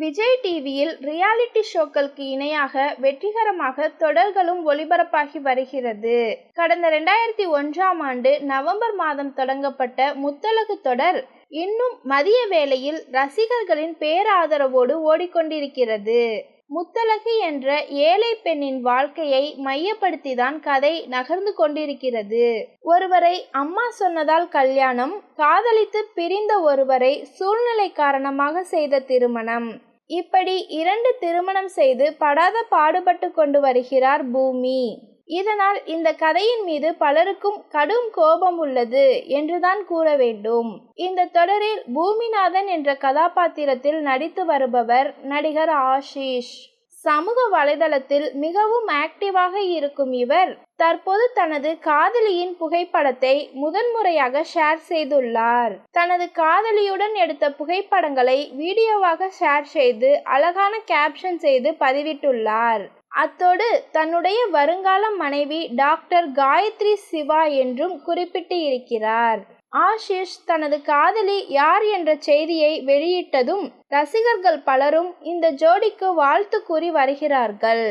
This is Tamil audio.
விஜய் டிவியில் ரியாலிட்டி ஷோக்களுக்கு இணையாக வெற்றிகரமாக தொடர்களும் ஒளிபரப்பாகி வருகிறது. கடந்த இரண்டாயிரத்தி ஒன்றாம் ஆண்டு நவம்பர் மாதம் தொடங்கப்பட்ட முத்தலகு தொடர் இன்னும் மதிய வேளையில் ரசிகர்களின் பேராதரவோடு ஓடிக்கொண்டிருக்கிறது. முத்தலகு என்ற ஏழை பெண்ணின் வாழ்க்கையை மையப்படுத்திதான் கதை நகர்ந்து கொண்டிருக்கிறது. ஒருவரை அம்மா சொன்னதால் கல்யாணம் காதலித்து பிரிந்த ஒருவரை சூழ்நிலை காரணமாக செய்த திருமணம். இப்படி இரண்டு திருமணம் செய்து படாத பாடுபட்டு கொண்டு வருகிறார் பூமி. இதனால் இந்த கதையின் மீது பலருக்கும் கடும் கோபம் உள்ளது என்றுதான் கூற வேண்டும். இந்த தொடரில் பூமிநாதன் என்ற கதாபாத்திரத்தில் நடித்து வருபவர் நடிகர் ஆஷிஷ். சமூக வலைதளத்தில் மிகவும் ஆக்டிவாக இருக்கும் இவர். தற்போது தனது காதலியின் புகைப்படத்தை முதன்முறையாக ஷேர் செய்துள்ளார். தனது காதலியுடன் எடுத்த புகைப்படங்களை வீடியோவாக ஷேர் செய்து அழகான கேப்ஷன் செய்து பதிவிட்டுள்ளார். அத்தோடு தன்னுடைய வருங்கால மனைவி டாக்டர் காயத்ரி சிவா என்றும் குறிப்பிட்டு இருக்கிறார் ஆஷிஷ் தனது காதலி யார் என்ற செய்தியை வெளியிட்டதும் ரசிகர்கள் பலரும் இந்த ஜோடிக்கு வாழ்த்து கூறி வருகிறார்கள்.